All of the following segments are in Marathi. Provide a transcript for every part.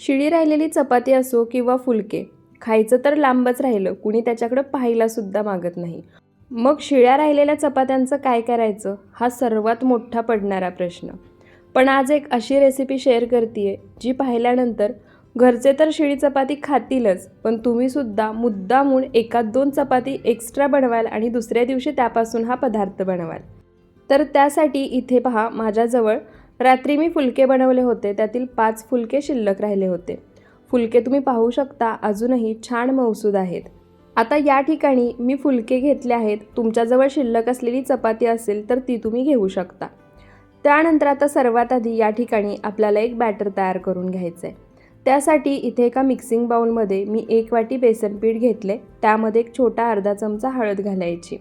शिळी राहिलेली चपाती असो किंवा फुलके खायचं तर लांबच राहिलं कुणी त्याच्याकडं पाहायलासुद्धा मागत नाही. मग शिळ्या राहिलेल्या चपात्यांचं काय करायचं? हा सर्वात मोठा पडणारा प्रश्न. पण आज एक अशी रेसिपी शेअर करते जी पाहिल्यानंतर घरचे तर शिळी चपाती खातीलच पण तुम्हीसुद्धा मुद्दामून एकात दोन चपाती एक्स्ट्रा बनवाल आणि दुसऱ्या दिवशी त्यापासून हा पदार्थ बनवाल. तर त्यासाठी इथे पहा माझ्याजवळ रात्री मी फुलके बनवले होते. त्यातील पाच फुलके शिल्लक राहिले होते. फुलके तुम्ही पाहू शकता अजूनही छान मौसूद आहेत. आता या ठिकाणी मी फुलके घेतले आहेत. तुमच्याजवळ शिल्लक असलेली चपाती असेल तर ती तुम्ही घेऊ शकता. त्यानंतर आता सर्वात आधी या ठिकाणी आपल्याला एक बॅटर तयार करून घ्यायचं आहे त्यासाठी इथे एका मिक्सिंग बाउलमध्ये मी एक वाटी बेसन पीठ घेतले. त्यामध्ये एक छोटा अर्धा चमचा हळद घालायची.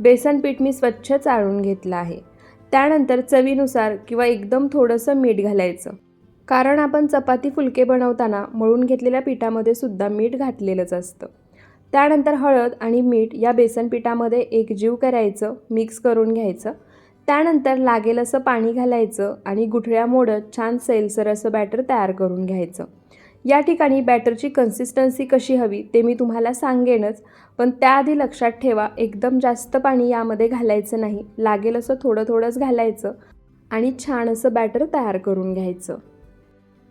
बेसन पीठ मी स्वच्छ चाळून घेतलं आहे. त्यानंतर चवीनुसार किंवा एकदम थोडंसं मीठ घालायचं. कारण आपण चपाती फुलके बनवताना मळून घेतलेल्या पिठामध्ये सुद्धा मीठ घातलेलंच असतं. त्यानंतर हळद आणि मीठ या बेसन पिठामध्ये एकजीव करायचं मिक्स करून घ्यायचं. त्यानंतर लागेल असं पाणी घालायचं आणि गुठळ्या मोडत छान सैलसर असं बॅटर तयार करून घ्यायचं. या ठिकाणी बॅटरची कन्सिस्टन्सी कशी हवी ते मी तुम्हाला सांगेनच. पण त्याआधी लक्षात ठेवा एकदम जास्त पाणी यामध्ये घालायचं नाही. लागेल असं थोडं थोडंच घालायचं आणि छान असं बॅटर तयार करून घ्यायचं.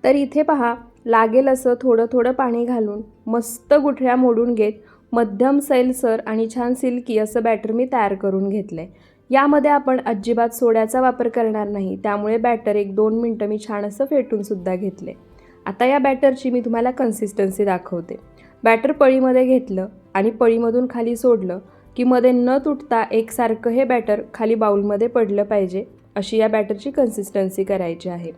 तर इथे पहा लागेल असं थोडं थोडं पाणी घालून मस्त गुठळ्या मोडून घेत मध्यम सैलसर आणि छान सिल्की असं बॅटर मी तयार करून घेतलं आहे यामध्ये आपण अजिबात सोड्याचा वापर करणार नाही त्यामुळे बॅटर एक दोन मिनटं मी छान असं फेटूनसुद्धा घेतले आता या बॅटरची मी तुम्हाला कन्सिस्टन्सी दाखवते. बॅटर पळीमध्ये घेतलं आणि पळीमधून खाली सोडलं की मध्ये न तुटता एकसारखं हे बॅटर खाली बाउलमध्ये पडलं पाहिजे अशी या बॅटरची कन्सिस्टन्सी करायची आहे.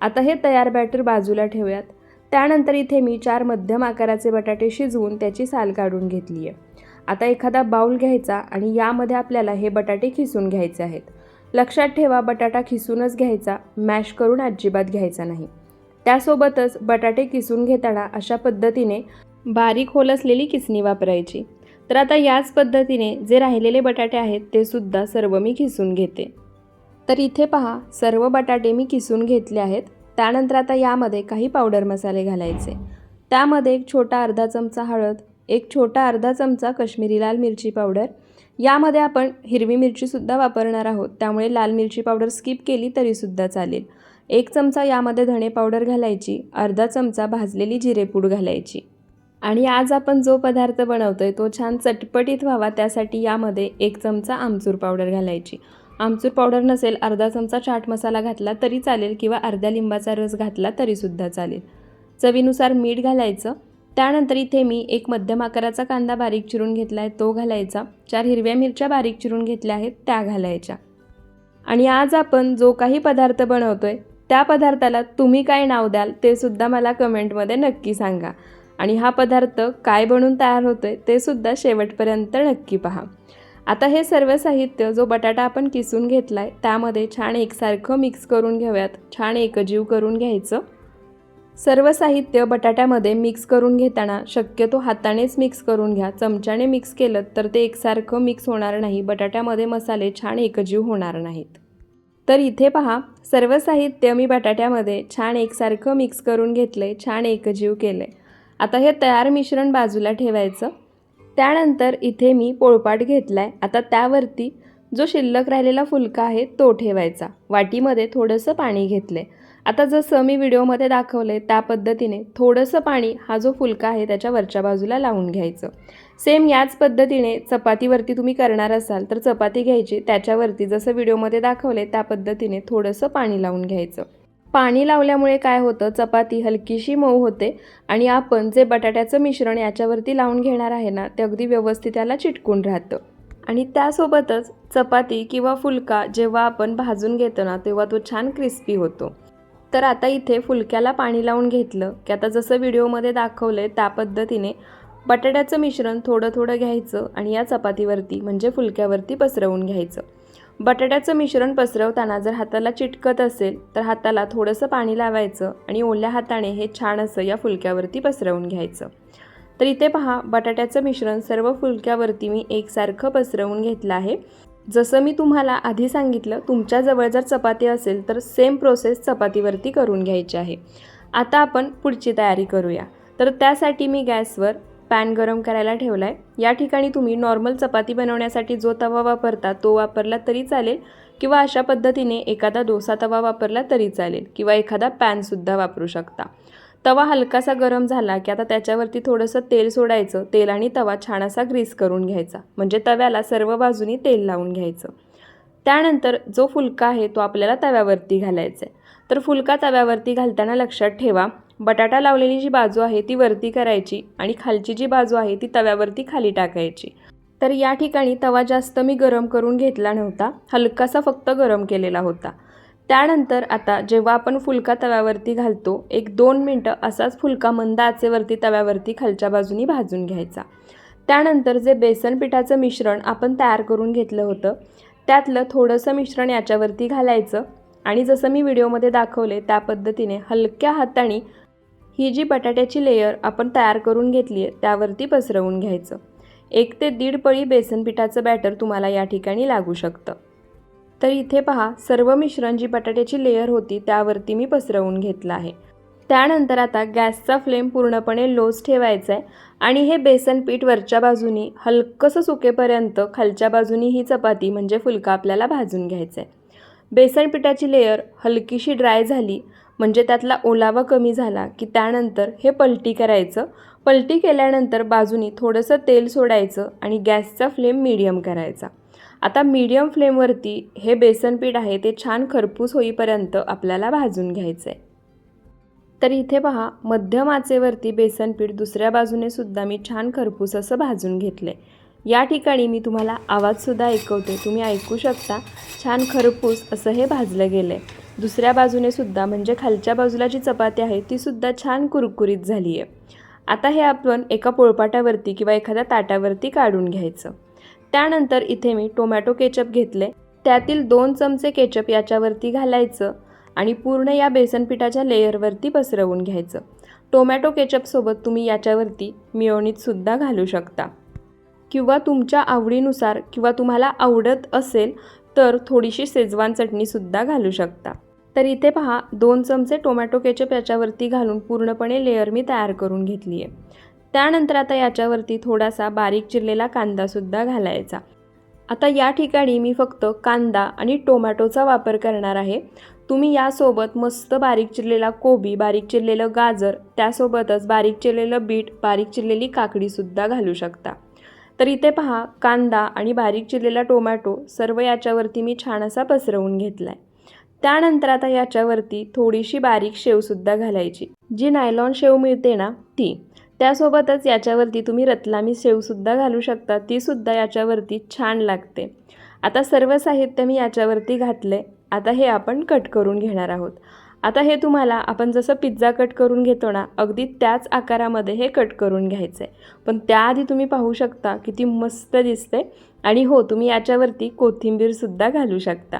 आता हे तयार बॅटर बाजूला ठेवूयात. त्यानंतर इथे मी चार मध्यम आकाराचे बटाटे शिजवून त्याची साल काढून घेतली आहे. आता एखादा बाऊल घ्यायचा आणि यामध्ये आपल्याला हे बटाटे खिसून घ्यायचे आहेत. लक्षात ठेवा बटाटा खिसूनच घ्यायचा मॅश करून अजिबात घ्यायचा नाही. त्यासोबतच बटाटे किसून घेताना अशा पद्धतीने बारीक होल असलेली किसणी वापरायची. तर आता याच पद्धतीने जे राहिलेले बटाटे आहेत ते सुद्धा सर्व मी किसून घेते. तर इथे पहा सर्व बटाटे मी किसून घेतले आहेत. त्यानंतर आता यामध्ये काही पावडर मसाले घालायचे. त्यामध्ये एक छोटा अर्धा चमचा हळद एक छोटा अर्धा चमचा कश्मीरी लाल मिरची पावडर. यामध्ये आपण हिरवी मिरचीसुद्धा वापरणार आहोत त्यामुळे लाल मिरची पावडर स्किप केली तरीसुद्धा चालेल. एक चमचा यामध्ये धणे पावडर घालायची अर्धा चमचा भाजलेली जिरेपूड घालायची. आणि आज आपण जो पदार्थ बनवतोय तो छान चटपटीत व्हावा त्यासाठी यामध्ये एक चमचा आमचूर पावडर घालायची. आमचूर पावडर नसेल अर्धा चमचा चाट मसाला घातला तरी चालेल किंवा अर्ध्या लिंबाचा रस घातला तरीसुद्धा चालेल. चवीनुसार मीठ घालायचं. त्यानंतर इथे मी एक मध्यम आकाराचा कांदा बारीक चिरून घेतला आहे तो घालायचा. चार हिरव्या मिरच्या बारीक चिरून घेतल्या आहेत त्या घालायच्या. आणि आज आपण जो काही पदार्थ बनवतोय त्या पदार्थाला तुम्ही काय नाव द्याल ते सुद्धा मला कमेंटमध्ये नक्की सांगा. आणि हा पदार्थ काय बनून तयार होतोय ते सुद्धा शेवटपर्यंत नक्की पहा. आता हे सर्व साहित्य जो बटाटा आपण किसून घेतला आहे त्यामध्ये छान एकसारखं मिक्स करून घेऊयात. छान एकजीव करून घ्यायचं. सर्व साहित्य बटाट्यामध्ये मिक्स करून घेताना शक्यतो हातानेच मिक्स करून घ्या. चमच्याने मिक्स केलं तर ते एकसारखं मिक्स होणार नाही. बटाट्यामध्ये मसाले छान एकजीव होणार नाहीत. तर इथे पहा सर्व साहित्य मी बटाट्यामध्ये छान एकसारखं मिक्स करून घेतलं आहे छान एकजीव केले आता हे तयार मिश्रण बाजूला ठेवायचं. त्यानंतर इथे मी पोळपाट घेतला आहे आता त्यावरती जो शिल्लक राहिलेला फुलका आहे तो ठेवायचा. वाटीमध्ये थोडंसं पाणी घेतलं आहे आता जसं मी व्हिडिओमध्ये दाखवलं आहे त्या पद्धतीने थोडंसं पाणी हा जो फुलका आहे त्याच्या वरच्या बाजूला लावून घ्यायचं. सेम याच पद्धतीने चपातीवरती तुम्ही करणार असाल तर चपाती घ्यायची. त्याच्यावरती जसं व्हिडिओमध्ये दाखवले त्या पद्धतीने थोडंसं पाणी लावून घ्यायचं. पाणी लावल्यामुळे काय होतं? चपाती हलकीशी मऊ होते आणि आपण जे बटाट्याचं मिश्रण याच्यावरती लावून घेणार आहे ना ते अगदी व्यवस्थित त्याला चिटकून राहतं. आणि त्यासोबतच चपाती किंवा फुलका जेव्हा आपण भाजून घेतो ना तेव्हा तो छान क्रिस्पी होतो. तर आता इथे फुलक्याला पाणी लावून घेतलं की आता जसं व्हिडिओमध्ये दाखवलं आहे त्या पद्धतीने बटाट्याचं मिश्रण थोडं थोडं घ्यायचं आणि या चपातीवरती म्हणजे फुलक्यावरती पसरवून घ्यायचं. बटाट्याचं मिश्रण पसरवताना जर हाताला चिटकत असेल तर हाताला थोडंसं पाणी लावायचं आणि ओल्या हाताने हे छान असं या फुलक्यावरती पसरवून घ्यायचं. तर इथे पहा बटाट्याचं मिश्रण सर्व फुलक्यावरती मी एकसारखं पसरवून घेतलं आहे. जसं मी तुम्हाला आधी सांगितलं तुमच्याजवळ जर चपाती असेल तर सेम प्रोसेस चपातीवरती करून घ्यायची आहे. आता आपण पुढची तयारी करूया. तर त्यासाठी मी गॅसवर पॅन गरम करायला ठेवला आहे या ठिकाणी तुम्ही नॉर्मल चपाती बनवण्यासाठी जो तवा वापरता तो वापरला तरी चालेल किंवा अशा पद्धतीने एखादा डोसा तवा वापरला तरी चालेल किंवा एखादा पॅनसुद्धा वापरू शकता. तवा हलकासा गरम झाला की आता त्याच्यावरती थोडंसं तेल सोडायचं. तेल आणि तवा छान असा ग्रीस करून घ्यायचा. म्हणजे तव्याला सर्व बाजूनी तेल लावून घ्यायचं. त्यानंतर जो फुलका आहे तो आपल्याला तव्यावरती घालायचा आहे तर फुलका तव्यावरती घालताना लक्षात ठेवा. बटाटा लावलेली जी बाजू आहे ती वरती करायची आणि खालची जी बाजू आहे ती तव्यावरती खाली टाकायची. तर या ठिकाणी तवा जास्त मी गरम करून घेतला नव्हता हलकासा फक्त गरम केलेला होता. त्यानंतर आता जेव्हा आपण फुलका तव्यावरती घालतो एक दोन मिनटं असाच फुलका मंद आचेवरती तव्यावरती खालच्या बाजूनी भाजून घ्यायचा. त्यानंतर जे बेसन पिठाचं मिश्रण आपण तयार करून घेतलं होतं त्यातलं थोडंसं मिश्रण याच्यावरती घालायचं. आणि जसं मी व्हिडिओमध्ये दाखवले त्या पद्धतीने हलक्या हाताने ही जी बटाट्याची लेयर आपण तयार करून घेतली आहे त्यावरती पसरवून घ्यायचं. एक ते दीड पळी बेसन पिठाचं बॅटर तुम्हाला या ठिकाणी लागू शकतं. तर इथे पहा सर्व मिश्रण जी बटाट्याची लेयर होती त्यावरती मी पसरवून घेतलं आहे. त्यानंतर आता गॅसचा फ्लेम पूर्णपणे लोज ठेवायचा आहे आणि हे बेसन पीठ वरच्या बाजूनी हलकंसं सुकेपर्यंत खालच्या बाजूनी ही चपाती म्हणजे फुलका आपल्याला भाजून घ्यायचं आहे. बेसन पिठाची लेयर हलकीशी ड्राय झाली म्हणजे त्यातला ओलावा कमी झाला की त्यानंतर हे पलटी करायचं. पलटी केल्यानंतर बाजूनी थोडंसं तेल सोडायचं आणि गॅसचा फ्लेम मीडियम करायचा. आता मीडियम फ्लेमवरती हे बेसन पीठ आहे ते छान खरपूस होईपर्यंत आपल्याला भाजून घ्यायचं आहे तर इथे पहा मध्यम आचेवरती बेसन पीठ दुसऱ्या बाजूने सुद्धा मी छान खरपूस असं भाजून घेतलं आहे या ठिकाणी मी तुम्हाला आवाजसुद्धा ऐकवते. तुम्ही ऐकू शकता छान खरपूस असं हे भाजलं गेलं आहे दुसऱ्या बाजूने सुद्धा म्हणजे खालच्या बाजूला जी चपाती आहे ती सुद्धा छान कुरकुरीत झाली आहे आता हे आपण एका पोळपाटावरती किंवा एखाद्या ताटावरती काढून घ्यायचं. त्यानंतर इथे मी टोमॅटो केचप घेतले त्यातील दोन चमचे केचप याच्यावरती घालायचं आणि पूर्ण या बेसन पिठाच्या लेयरवरती पसरवून घ्यायचं. टोमॅटो केचपसोबत तुम्ही याच्यावरती मिळवणीतसुद्धा घालू शकता. किंवा तुमच्या आवडीनुसार किंवा तुम्हाला आवडत असेल तर थोडीशी शेजवान चटणीसुद्धा घालू शकता. तर इथे पहा दोन चमचे टोमॅटो केचप याच्यावरती घालून पूर्णपणे लेअर मी तयार करून घेतली आहे. त्यानंतर आता याच्यावरती थोडासा बारीक चिरलेला कांदासुद्धा घालायचा. आता या ठिकाणी मी फक्त कांदा आणि टोमॅटोचा वापर करणार आहे. तुम्ही यासोबत मस्त बारीक चिरलेला कोबी बारीक चिरलेलं गाजर त्यासोबतच बारीक चिरलेलं बीट बारीक चिरलेली काकडीसुद्धा घालू शकता. तर इथे पहा कांदा आणि बारीक चिरलेला टोमॅटो सर्व याच्यावरती मी छान असा पसरवून घेतला आहे त्यानंतर आता याच्यावरती थोडीशी बारीक शेवसुद्धा घालायची. जी नायलॉन शेव मिळते ना ती. त्यासोबतच याच्यावरती तुम्ही रतलामी शेवसुद्धा घालू शकता. तीसुद्धा याच्यावरती छान लागते. आता सर्व साहित्य मी याच्यावरती घातले आता हे आपण कट करून घेणार आहोत. आता हे तुम्हाला आपण जसं पिझ्झा कट करून घेतो ना अगदी त्याच आकारामध्ये हे कट करून घ्यायचं आहे. पण त्याआधी तुम्ही पाहू शकता किती मस्त दिसते आणि हो तुम्ही याच्यावरती कोथिंबीरसुद्धा घालू शकता.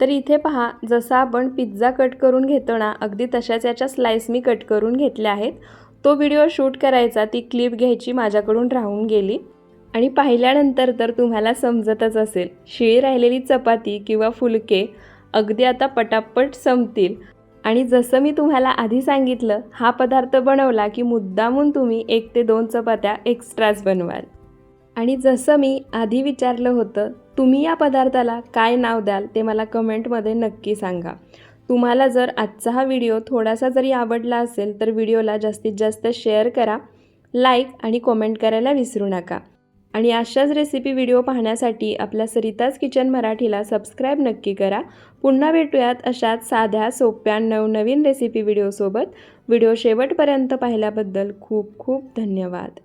तर इथे पहा जसा आपण पिझ्झा कट करून घेतो ना अगदी तशाच याच्या स्लाईस मी कट करून घेतल्या आहेत. तो व्हिडिओ शूट करायचा ती क्लिप घ्यायची माझ्याकडून राहून गेली. आणि पाहिल्यानंतर तर तुम्हाला समजतच असेल शिळी राहिलेली चपाती किंवा फुलके अगदी आता पटापट संपतील. आणि जसं मी तुम्हाला आधी सांगितलं हा पदार्थ बनवला की मुद्दामून तुम्ही एक ते दोन चपात्या एक्स्ट्राच बनवाल. आणि जसं मी आधी विचारलं होतं तुम्ही या पदार्थाला काय नाव द्याल ते मला कमेंटमध्ये नक्की सांगा. तुम्हाला जर आजचा हा व्हिडिओ थोडासा जरी आवडला असेल तर व्हिडिओला जास्तीत जास्त शेअर करा लाईक आणि कॉमेंट करायला विसरू नका. आणि अशाच रेसिपी व्हिडिओ पाहण्यासाठी आपल्या सरिताज किचन मराठीला सबस्क्राईब नक्की करा. पुन्हा भेटूयात अशाच साध्या सोप्या नवनवीन रेसिपी व्हिडिओसोबत व्हिडिओ शेवटपर्यंत पाहिल्याबद्दल खूप खूप धन्यवाद.